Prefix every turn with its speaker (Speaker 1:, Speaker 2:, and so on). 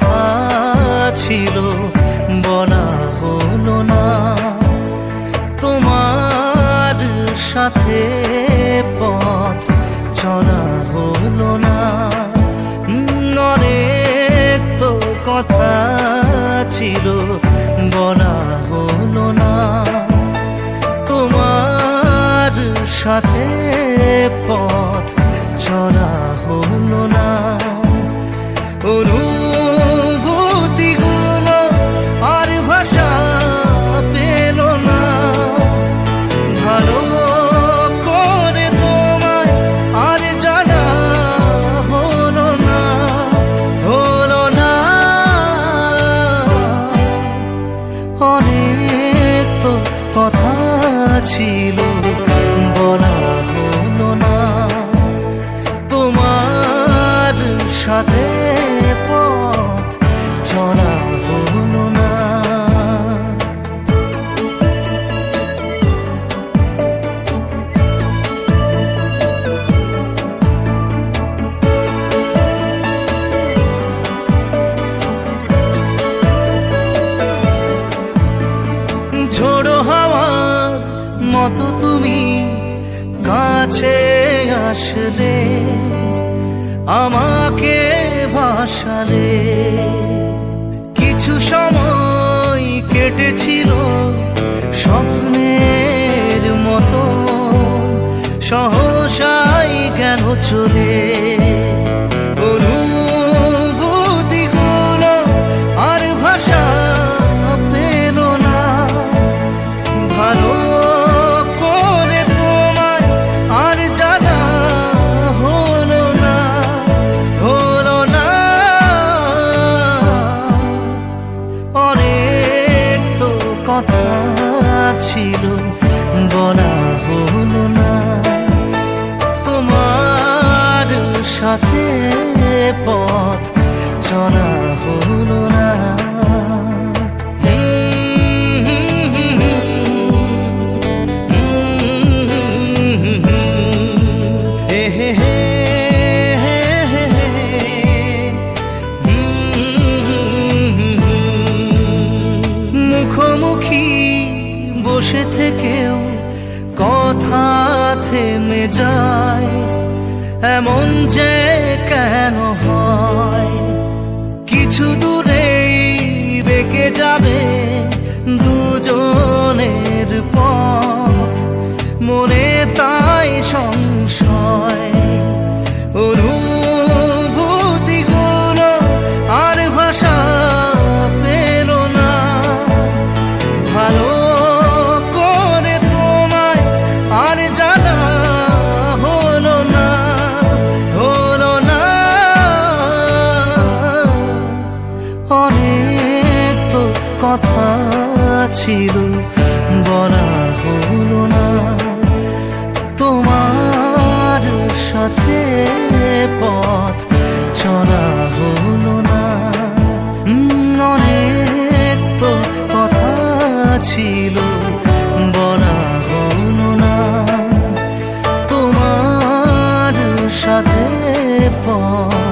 Speaker 1: কথা ছিল, বলা হলো না। তোমার সাথে পথ চলা হলো না। অনেক তো কথা ছিল, বলা হলো না। তোমার সাথে পথ চলা কথা ছিল বলা হলো না। তোমার সাথে পথ চলা হলো না। হাওয়ার মতো তুমি কাছে আসলে আমাকে ভাসালে। কিছু সময় কেটেছিল স্বপ্নের মতো সহসাই কেন চলে ছিল বলা হলো না। তোমার সাথে পথ চলা হলো না। বসে থেকেও কথা থেমে যায়। এমন যে কেন হয়? কিছু দূরেই বেঁকে যাবে দুজনের পথ। মনে তাই সংশয় ছিল বলা হলো না। তোমার সাথে পথ চলা হলো না। অনেক তো কথা ছিল, বলা হলো না। তোমার সাথে পথ